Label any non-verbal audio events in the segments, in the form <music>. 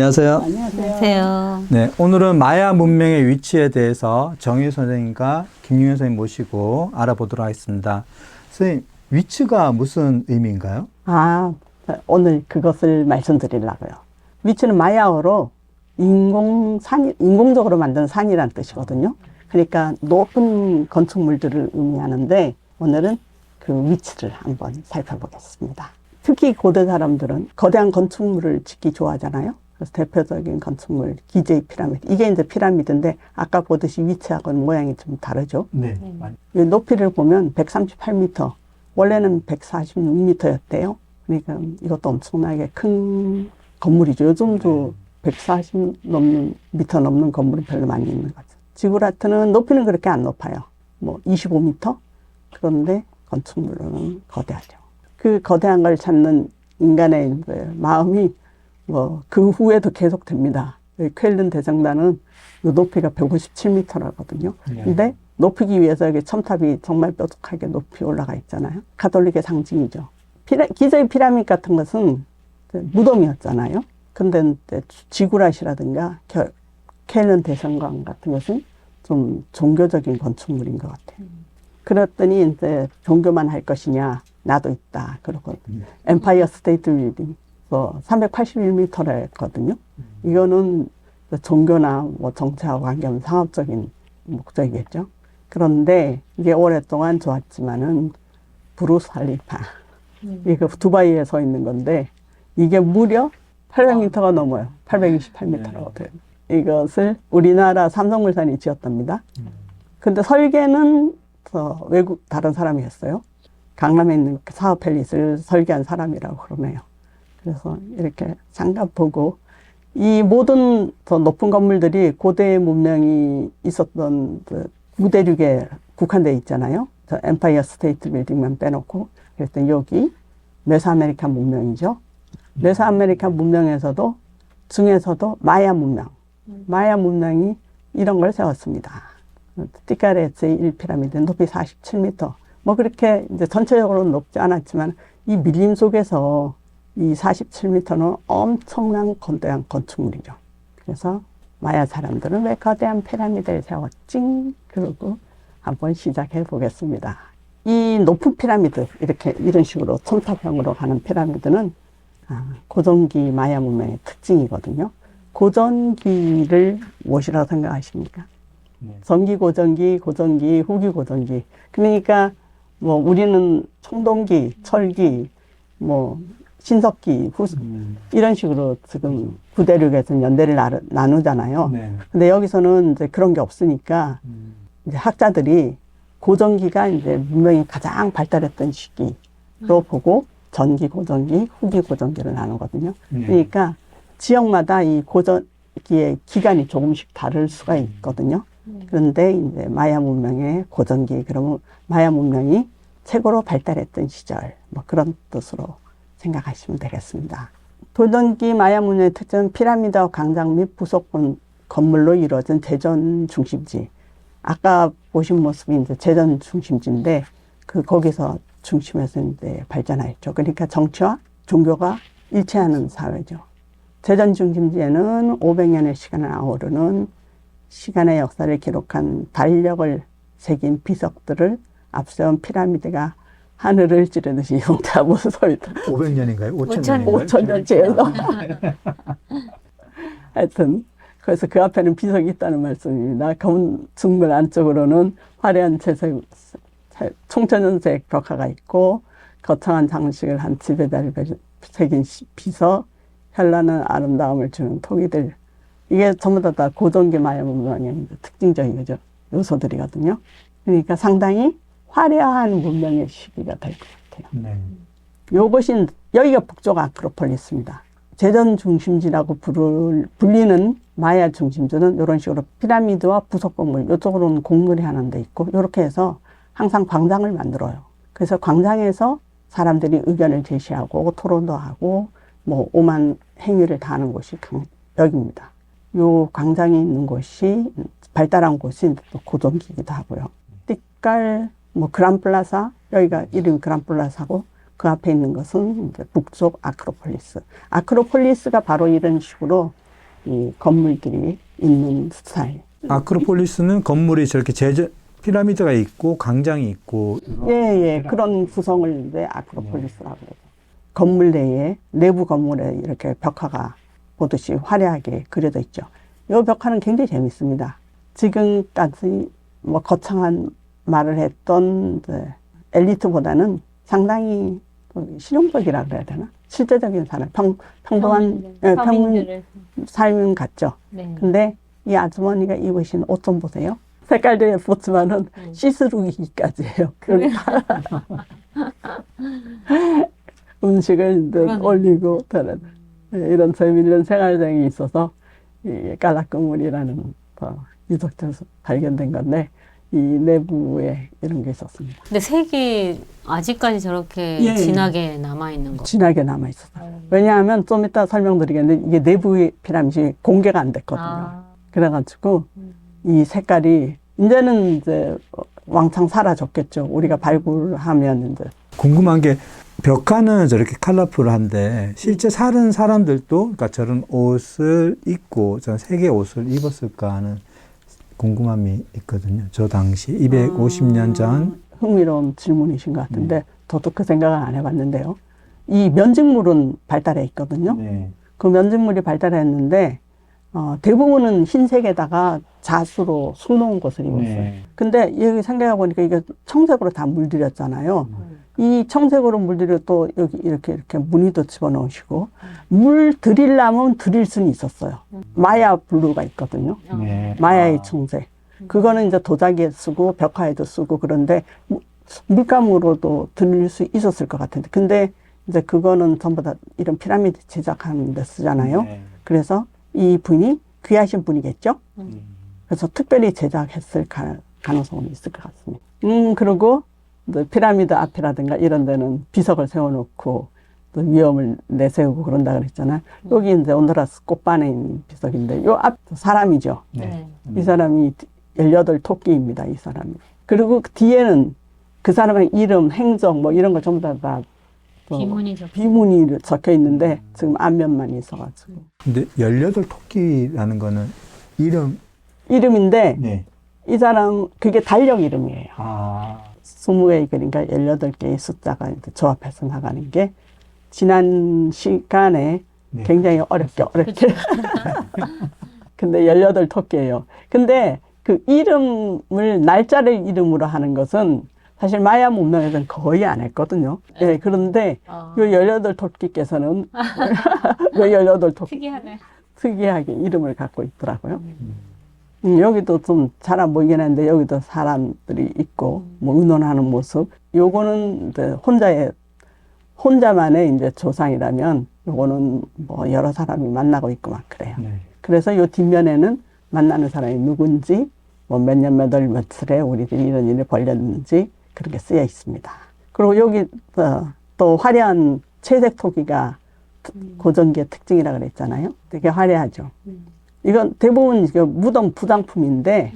안녕하세요. 안녕하세요. 네, 오늘은 마야 문명의 위치에 대해서 정유 선생님과 김윤 선생님 모시고 알아보도록 하겠습니다. 선생님, 위치가 무슨 의미인가요? 아, 오늘 그것을 말씀드리려고요. 위치는 마야어로 인공산, 인공적으로 만든 산이라는 뜻이거든요. 그러니까 높은 건축물들을 의미하는데 오늘은 그 위치를 한번 살펴보겠습니다. 특히 고대 사람들은 거대한 건축물을 짓기 좋아하잖아요. 그래서 대표적인 건축물 기제의 피라미드. 이게 이제 피라미드인데 아까 보듯이 위치하고는 모양이 좀 다르죠. 네. 이 높이를 보면 138m, 원래는 146m였대요. 그러니까 이것도 엄청나게 큰 건물이죠. 요즘도 140 넘는 미터 넘는 건물이 별로 많이 있는 거죠. 지구라트는 높이는 그렇게 안 높아요. 뭐 25m? 그런데 건축물로는 거대하죠. 그 거대한 걸 찾는 인간의 이제 마음이 뭐 그 후에도 계속 됩니다. 여기 쾰른 대장단은 요 높이가 157m라거든요. 근데 높이기 위해서 여기 첨탑이 정말 뾰족하게 높이 올라가 있잖아요. 가톨릭의 상징이죠. 피라, 기저의 피라미드 같은 것은 무덤이었잖아요. 근데 지구라시라든가 겨- 켈른 대성관 같은 것은 좀 종교적인 건축물인 것 같아요. 그랬더니 이제 종교만 할 것이냐 나도 있다. 그리고 엠파이어 스테이트 빌딩 뭐 381m라 했거든요. 이거는 종교나 뭐 정치하고 관계없는 상업적인 목적이겠죠. 그런데 이게 오랫동안 좋았지만은 부르스 할리파 이게 그 두바이에 서 있는 건데 이게 무려 800m가 넘어요. 828m라고 돼요. 이것을 우리나라 삼성물산이 지었답니다. 근데 설계는 저 외국 다른 사람이 했어요. 강남에 있는 그 사업 팰리스를 설계한 사람이라고 그러네요. 그래서 이렇게 잠깐 보고 이 모든 더 높은 건물들이 고대 문명이 있었던 그 무대륙에 국한돼 있잖아요. 저 엠파이어 스테이트 빌딩만 빼놓고 그랬더니 여기 메소아메리카 문명이죠. 메소아메리카 문명에서도 중에서도 마야 문명, 마야 문명이 이런 걸 세웠습니다. 띠까레츠의 1피라미드 높이 47m. 뭐 그렇게 이제 전체적으로는 높지 않았지만 이 밀림 속에서 이 47m는 엄청난 거대한 건축물이죠. 그래서 마야 사람들은 왜 거대한 피라미드를 세웠지? 그러고 한번 시작해 보겠습니다. 이 높은 피라미드, 이렇게 이런 식으로 첨탑형으로 가는 피라미드는 아, 고전기 마야 문명의 특징이거든요. 고전기를 무엇이라고 생각하십니까? 전기 고전기, 고전기, 후기 고전기. 그러니까 뭐 우리는 청동기, 철기, 뭐 신석기, 후 이런 식으로 지금 구대륙에서는 연대를 나누- 나누잖아요. 네. 근데 여기서는 이제 그런 게 없으니까 이제 학자들이 고전기가 이제 문명이 가장 발달했던 시기로 보고 전기 고전기, 후기 고전기를 나누거든요. 네. 그러니까 지역마다 이 고전기의 기간이 조금씩 다를 수가 있거든요. 그런데 이제 마야 문명의 고전기 그러면 마야 문명이 최고로 발달했던 시절 뭐 그런 뜻으로 생각하시면 되겠습니다. 도전기 마야 문명의 특징은 피라미드와 광장 및 부속 건- 건물로 이루어진 재전 중심지. 아까 보신 모습이 이제 재전 중심지인데 그 거기서 중심에서 이제 발전하였죠. 그러니까 정치와 종교가 일치하는 사회죠. 재전 중심지에는 500년의 시간을 아우르는 시간의 역사를 기록한 달력을 새긴 비석들을 앞세운 피라미드가 하늘을 찌르듯이 형태하고 서 있다. 500년인가요? 5,000 5,000년인가요? 5천년째에서. 하여튼, 그래서 그 앞에는 비석이 있다는 말씀입니다. 검은 중물 안쪽으로는 화려한 채색, 차- 총천연색 벽화가 있고, 거창한 장식을 한 지배자를 배- 새긴 시- 비석, 현란한 아름다움을 주는 토기들. 이게 전부 다, 다 고전기 마야 문명의 특징적인 거죠. 요소들이거든요. 그러니까 상당히 화려한 문명의 시기가 될 것 같아요. 네. 요것이 여기가 북쪽 아크로폴리스입니다. 재전 중심지라고 부를, 불리는 마야 중심지는 이런 식으로 피라미드와 부속 건물 이쪽으로는 공물이 하나 돼 있고 이렇게 해서 항상 광장을 만들어요. 그래서 광장에서 사람들이 의견을 제시하고 토론도 하고 뭐 오만 행위를 다 하는 곳이 강- 여기입니다. 요 광장이 있는 곳이 발달한 곳이 또 고전기기도 하고요. 띠깔 뭐 그란플라사 여기가 이름이 그란플라사고 그 앞에 있는 것은 이제 북쪽 아크로폴리스. 아크로폴리스가 바로 이런 식으로 이 건물들이 있는 스타일. 아크로폴리스는 건물이 저렇게 제저 피라미드가 있고 광장이 있고 예, 예. 그런 구성을 이제 아크로폴리스라고 그러죠. 건물 내에, 내부 건물에 이렇게 벽화가 보듯이 화려하게 그려져 있죠. 이 벽화는 굉장히 재밌습니다. 지금까지 뭐 거창한 말을 했던 엘리트보다는 상당히 좀 실용적이라 그래야 되나? 실제적인 사람, 평, 평범한 예, 평, 서민들을 삶은 같죠. 네. 근데 이 아주머니가 입으신 옷 좀 보세요. 색깔도 예뻤지만은 음. 시스루기까지예요. <laughs> 그러니까 <laughs> 음식을. 올리고 다른 예, 이런 재미있는 생활장이 있어서 이 깔락건물이라는 어, 유적지에서 발견된 건데 이 내부에 이런 게 있었습니다. 근데 색이 아직까지 저렇게 예. 진하게 남아 있는 거. 진하게 남아 있었어요. 어. 왜냐하면 좀 이따 설명드리겠는데 이게 내부의 피라미드이 공개가 안 됐거든요. 아. 그래가지고 음. 이 색깔이 이제는 이제 왕창 사라졌겠죠. 우리가 발굴하면 이제 궁금한 게 벽화는 저렇게 컬러풀한데 실제 사는 사람들도 그러니까 저런 옷을 입고 저런 색의 옷을 입었을까 하는 궁금함이 있거든요. 저 당시 250년 전 흥미로운 질문이신 것 음. 같은데 저도 그 생각을 안 해봤는데요. 이 면직물은 발달해 있거든요. 네. 그 면직물이 발달했는데 어, 대부분은 흰색에다가 자수로 수놓은 것을 입었어요. 네. 근데 여기 생각해 보니까 이게 청색으로 다 물들였잖아요. 이 청색으로 물들여 또 여기 이렇게 이렇게 무늬도 집어넣으시고 물 들이려면 들일 수는 있었어요. 마야 블루가 있거든요. 어. 네. 마야의 아. 청색. 그거는 이제 도자기에 쓰고 벽화에도 쓰고 그런데 무- 물감으로도 들릴 수 있었을 것 같은데 근데 이제 그거는 전부 다 이런 피라미드 제작하는 데 쓰잖아요. 네. 그래서 이 분이 귀하신 분이겠죠. 음. 그래서 특별히 제작했을 가, 가능성은 있을 것 같습니다. 음, 그리고 피라미드 앞이라든가 이런 데는 비석을 세워놓고 또 위험을 내세우고 그런다 그랬잖아요. 여기 이제 온드라스 꽃반에 있는 비석인데 요 앞 사람이죠. 네. 이 사람이 18 토끼입니다. 이 사람이. 그리고 그 뒤에는 그 사람의 이름, 행적 뭐 이런 걸 전부 다, 다또 비문이 적. 비문이 적혀 있는데 지금 앞면만 있어가지고 근데 18 토끼라는 거는 이름 이름인데 네. 이 사람 그게 달력 이름이에요. 아. 20개의 그러니까 18개의 숫자가 이제 조합해서 나가는 게 지난 시간에 네. 굉장히 어렵게 어렵게 <laughs> <laughs> 근데 18 토끼예요. 근데 그 이름을 날짜를 이름으로 하는 것은 사실 마야 문명에서는 거의 안 했거든요. 예, 그런데 어. 요18 토끼께서는 <laughs> 요18 토끼 특이하네. 특이하게 이름을 갖고 있더라고요. 음, 여기도 좀 잘 안 보이긴 한데 여기도 사람들이 있고 뭐 의논하는 모습. 요거는 이제 혼자의 혼자만의 이제 조상이라면 요거는 뭐 여러 사람이 만나고 있고 막 그래요. 네. 그래서 요 뒷면에는 만나는 사람이 누군지 뭐 몇 년 몇 월 며칠에 우리들이 이런 일을 벌였는지 그렇게 쓰여 있습니다. 그리고 여기 어, 또 화려한 채색 토기가 고전기의 특징이라 그랬잖아요. 되게 화려하죠. 음. 이건 대부분 무덤 부장품인데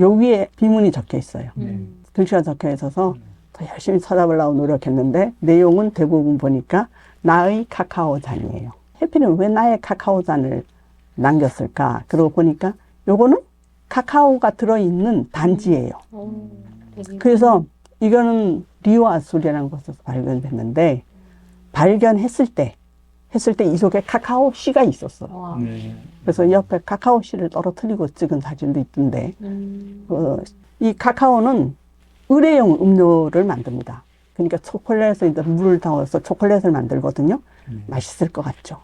요 위에 비문이 적혀 있어요. 음. 글씨가 적혀 있어서 더 열심히 찾아보려고 노력했는데 내용은 대부분 보니까 나의 카카오 잔이에요. 해피는 왜 나의 카카오 잔을 남겼을까? 그러고 보니까 요거는 카카오가 들어있는 단지예요. 그래서 이거는 리오 아수리라는 곳에서 발견됐는데 발견했을 때 했을 때 이 속에 카카오 씨가 있었어. 네. 그래서 옆에 카카오 씨를 떨어뜨리고 찍은 사진도 있던데 음. 어, 이 카카오는 의뢰용 음료를 만듭니다. 그러니까 초콜릿에 이제 물을 넣어서 초콜릿을 만들거든요. 맛있을 것 같죠.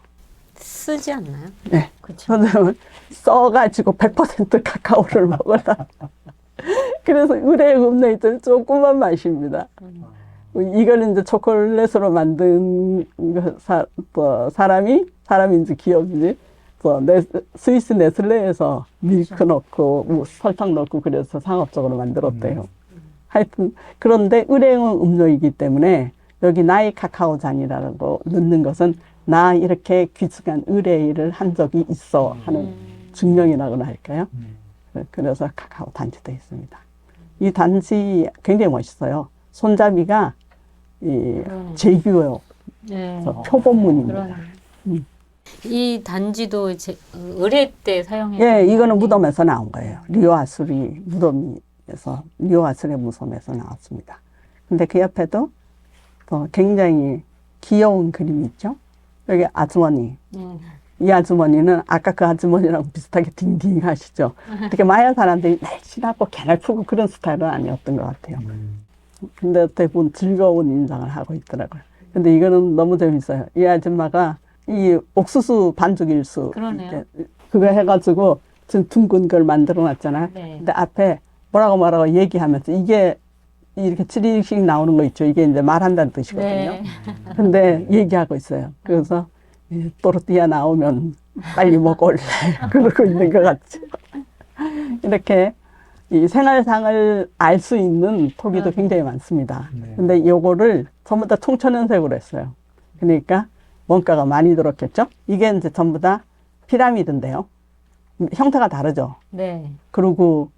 쓰지 않나요? 네. 그렇죠. 저는 써가지고 100% 카카오를 먹어라. <laughs> 그래서 의뢰용 음료 있던 조그만 맛입니다. 음. 이걸 이제 초콜릿으로 만든 그 사, 뭐 사람이 사람인지 기업인지 또 네, 스위스 네슬레에서 밀크 넣고 뭐 설탕 넣고 그래서 상업적으로 만들었대요. 하여튼 그런데 의뢰용 음료이기 때문에 여기 나의 카카오 잔이라고 넣는 것은 나 이렇게 귀중한 의뢰를 한 적이 있어 하는 증명이라고나 할까요? 네. 그래서 카카오 단지도 있습니다. 이 단지 굉장히 멋있어요. 손잡이가 이 그러네. 제규어 네. 표본문입니다. 음. 이 단지도 제, 의뢰 때 사용해. 예, 이거는 무덤에서 나온 거예요. 리오아술이 무덤에서 리오아술의 무덤에서 나왔습니다. 근데 그 옆에도 또 굉장히 귀여운 그림이 있죠. 여기 아주머니. 네. 이 아주머니는 아까 그 아주머니랑 비슷하게 딩딩 하시죠. <laughs> 어떻게 마야 사람들이 날씬하고 개날프고 그런 스타일은 아니었던 것 같아요. 근데 대부분 즐거운 인상을 하고 있더라고요. 근데 이거는 너무 재밌어요. 이 아줌마가 이 옥수수 반죽 일수 그러네요. 그거 해가지고 지금 둥근 걸 만들어 놨잖아요. 네. 근데 앞에 뭐라고 뭐라고 얘기하면서 이게 이렇게 칠리씩 나오는 거 있죠. 이게 이제 말한다는 뜻이거든요. 네. <laughs> 근데 얘기하고 있어요. 그래서 이 또르띠아 나오면 빨리 먹을래. <laughs> 그러고 있는 것 같죠. <laughs> 이렇게 이 생활상을 알 수 있는 토기도 음. 굉장히 많습니다. 네. 근데 요거를 전부 다 총천연색으로 했어요. 그러니까 원가가 많이 들었겠죠? 이게 이제 전부 다 피라미드인데요. 형태가 다르죠? 네. 그리고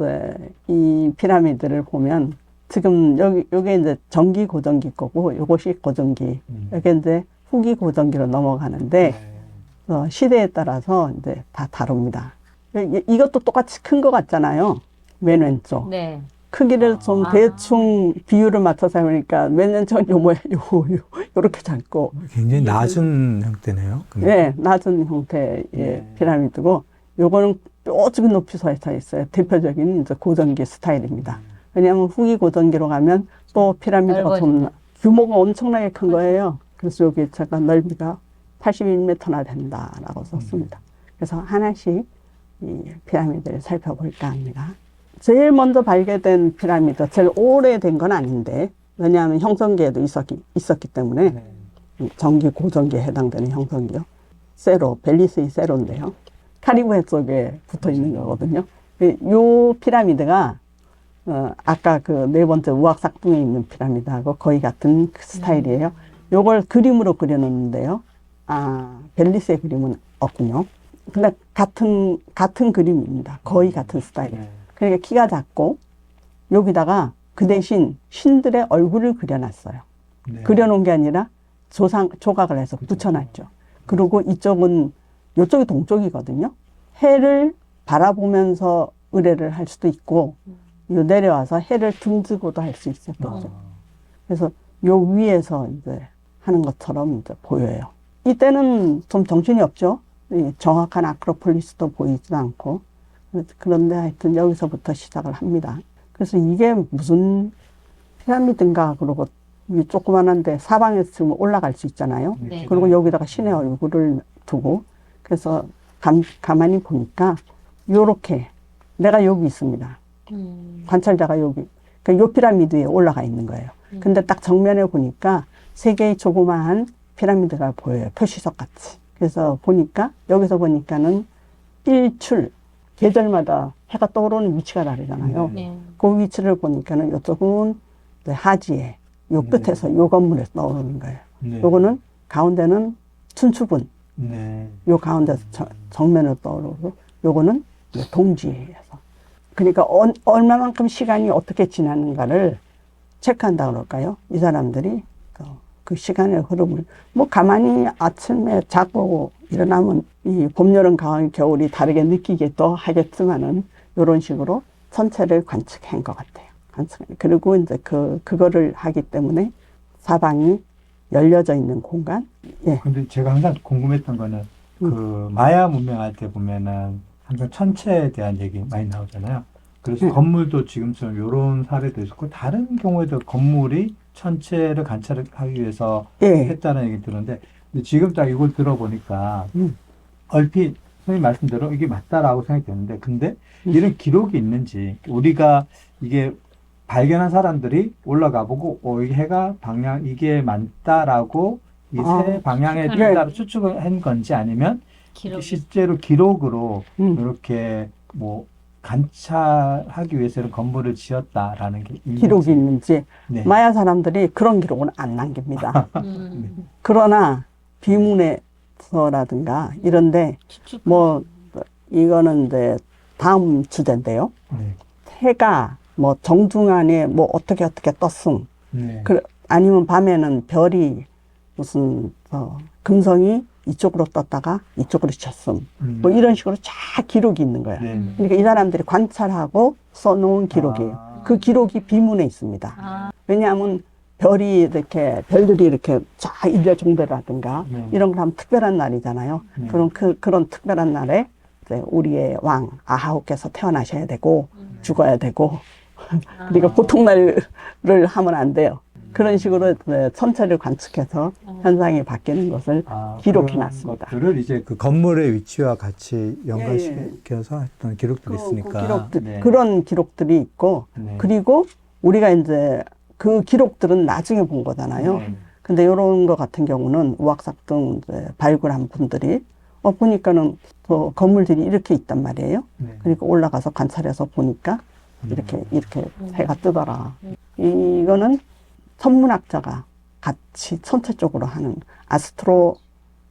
네, 이 피라미드를 보면 지금 여기 요게 이제 전기 고전기 거고 요것이 고전기 음. 여기 이제 후기 고전기로 넘어가는데 네. 어, 시대에 따라서 이제 다 다릅니다. 이- 이것도 똑같이 큰 것 같잖아요. 맨 왼쪽 네. 크기를 좀 아. 대충 비율을 맞춰서 해보니까 맨 왼쪽 요 모양 요, 요 요렇게 작고 굉장히 낮은 형태네요. 근데. 예 낮은 형태의 네. 피라미드고 요거는 뾰족이 높이 서 있어요. 대표적인 이제 고전기 스타일입니다. 왜냐하면 후기 고전기로 가면 또 피라미드가 좀 넓어진다. 규모가 엄청나게 큰 거예요. 그래서 여기 제가 넓이가 81m나 된다라고 썼습니다. 그래서 하나씩 이 피라미드를 살펴볼까 합니다. 제일 먼저 발견된 피라미드, 제일 오래된 건 아닌데, 왜냐하면 형성기에도 있었기, 있었기 때문에, 네. 전기 고전기에 해당되는 형성이요. 세로, 벨리스의 세로인데요. 카리브해 쪽에 붙어 있는 거거든요. 이- 요 피라미드가 어, 아까 그 네 번째 우악 삭둥에 있는 피라미드하고 거의 같은 그 스타일이에요. 요걸 그림으로 그려놓는데요. 아, 벨리스의 그림은 없군요. 근데 같은, 같은 그림입니다. 거의 같은 스타일이에요. 네. 그러니까 키가 작고 여기다가 그 대신 신들의 얼굴을 그려놨어요. 네. 그려놓은 게 아니라 조상, 조각을 해서 붙여놨죠. 그리고 이쪽은, 이쪽이 동쪽이거든요. 해를 바라보면서 의뢰를 할 수도 있고, 요 내려와서 해를 등지고도 할 수 있을 거죠. 아. 그래서 요 위에서 이제 하는 것처럼 이제 보여요. 이때는 좀 정신이 없죠. 이 정확한 아크로폴리스도 보이지도 않고. 그런데 하여튼 여기서부터 시작을 합니다. 그래서 이게 무슨 피라미드인가 그러고 이 조그만한데 사방에서 지금 올라갈 수 있잖아요. 네. 그리고 여기다가 신의 얼굴을 두고 그래서 감, 가만히 보니까 요렇게 내가 여기 있습니다. 음. 관찰자가 여기 그 요 피라미드에 올라가 있는 거예요. 음. 근데 딱 정면에 보니까 세 개의 조그마한 피라미드가 보여요. 표시석 같이. 그래서 보니까 여기서 보니까는 일출 계절마다 해가 떠오르는 위치가 다르잖아요. 네. 그 위치를 보니까는 이쪽은 하지에 요 네. 끝에서 요 건물에 떠오르는 거예요. 네. 요거는 가운데는 춘추분 네. 요 가운데서 저- 정면으로 떠오르고 요거는 동지에서 그러니까 얼- 얼마만큼 시간이 어떻게 지나는가를 체크한다 그럴까요? 이 사람들이 그, 그 시간의 흐름을 뭐 가만히 아침에 자고 일어나면 이 봄, 여름, 가을, 겨울이 다르게 느끼기도 하겠지만은 이런 식으로 전체를 관측한 것 같아요. 관측. 그리고 이제 그 그거를 하기 때문에 사방이 열려져 있는 공간. 예. 근데 제가 항상 궁금했던 거는 그 마야 문명할 때 보면은 항상 천체에 대한 얘기 많이 나오잖아요. 그래서 네. 건물도 지금처럼 이런 사례도 있었고 다른 경우에도 건물이 천체를 관찰하기 위해서 예. 했다는 얘기 들었는데 근데 지금 딱 이걸 들어보니까 음. 얼핏 선생님 말씀대로 이게 맞다라고 생각이 드는데 근데 이런 기록이 있는지 우리가 이게 발견한 사람들이 올라가 보고 어 이게 해가 방향 이게 맞다라고 이세 아, 방향에 따라 추측을 한 건지 아니면 기록. 실제로 기록으로 음. 이렇게 뭐 관찰하기 위해서 이런 건물을 지었다라는 게 있는지. 기록이 있는지 네. 마야 사람들이 그런 기록은 안 남깁니다. <laughs> 음. 그러나 비문에서라든가 이런데. 뭐 이거는 이제 다음 주제인데요. 네. 해가 뭐 정중안에 뭐 어떻게 어떻게 떴음. 네. 그 아니면 밤에는 별이 무슨 어, 금성이 이쪽으로 떴다가 이쪽으로 쳤음. 음. 뭐 이런 식으로 쫙 기록이 있는 거야. 네. 그러니까 이 사람들이 관찰하고 써놓은 기록이에요. 아. 그 기록이 비문에 있습니다. 아, 왜냐하면 별이 이렇게 별들이 이렇게 쫙 일렬 종대라든가 네. 이런 거 하면 특별한 날이잖아요. 네. 그럼 그 그런 특별한 날에 이제 우리의 왕 아하우께서 태어나셔야 되고 죽어야 되고 <laughs> 그러니까 보통 날을 하면 안 돼요. 그런 식으로 천체를 관측해서 현상이 바뀌는 것을 아, 기록해 그런 놨습니다. 것들을 이제 그 건물의 위치와 같이 연관시켜서 했던 기록들이 그, 있으니까. 그 기록들, 네. 그런 기록들이 있고 네. 그리고 우리가 이제 그 기록들은 나중에 본 거잖아요. 네. 근데 이런 거 같은 경우는 우악삭등 발굴한 분들이 어 보니까는 그 건물들이 이렇게 있단 말이에요. 네. 그러니까 올라가서 관찰해서 보니까 이렇게 이렇게 해가 뜨더라. 이거는 천문학자가 같이 천체 쪽으로 하는 아스트로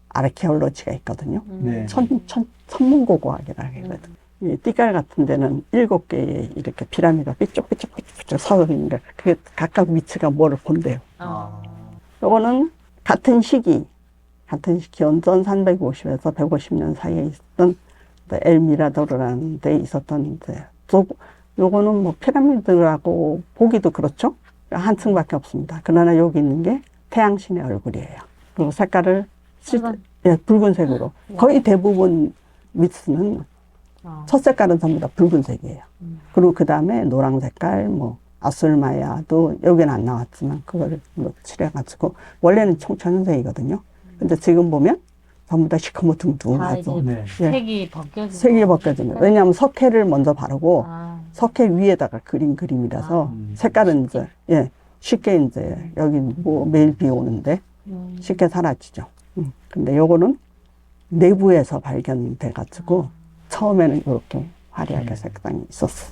아르케올로지가 있거든요. 네. 천, 천, 천문고고학이라 하거든. 이 띠깔 같은 데는 일곱 개의 이렇게 피라미드가 삐쭉삐쭉 삐쭉 서 있는데 그게 각각 위치가 뭐를 본대요. 어. 요거는 같은 시기, 같은 시기 연전 350에서 150년 사이에 있었던 그 엘미라도르라는 데 있었던 이제 또 요거는 뭐 피라미드라고 보기도 그렇죠. 한 층밖에 없습니다. 그러나 여기 있는 게 태양신의 얼굴이에요. 그리고 색깔을 시-? 예, 붉은색으로 거의 대부분 위스는 어. 첫 색깔은 전부 다 붉은색이에요. 음. 그리고 그 다음에 노랑 색깔, 뭐, 아술마야도 여기는 안 나왔지만 그걸 뭐 칠해가지고 원래는 청천색이거든요. 근데 지금 보면 전부 다다 시커멓둥둥하죠. 이제 네. 예. 색이 벗겨지고 색이 벗겨지는. 왜냐하면 석회를 먼저 바르고 아, 석회 위에다가 그린 그림이라서 음. 색깔은 이제 예 쉽게 이제 여기 뭐 매일 비 오는데 음. 쉽게 사라지죠. 음. 근데 요거는 내부에서 발견돼 가지고 처음에는 이렇게 화려하게 색상이 있었어.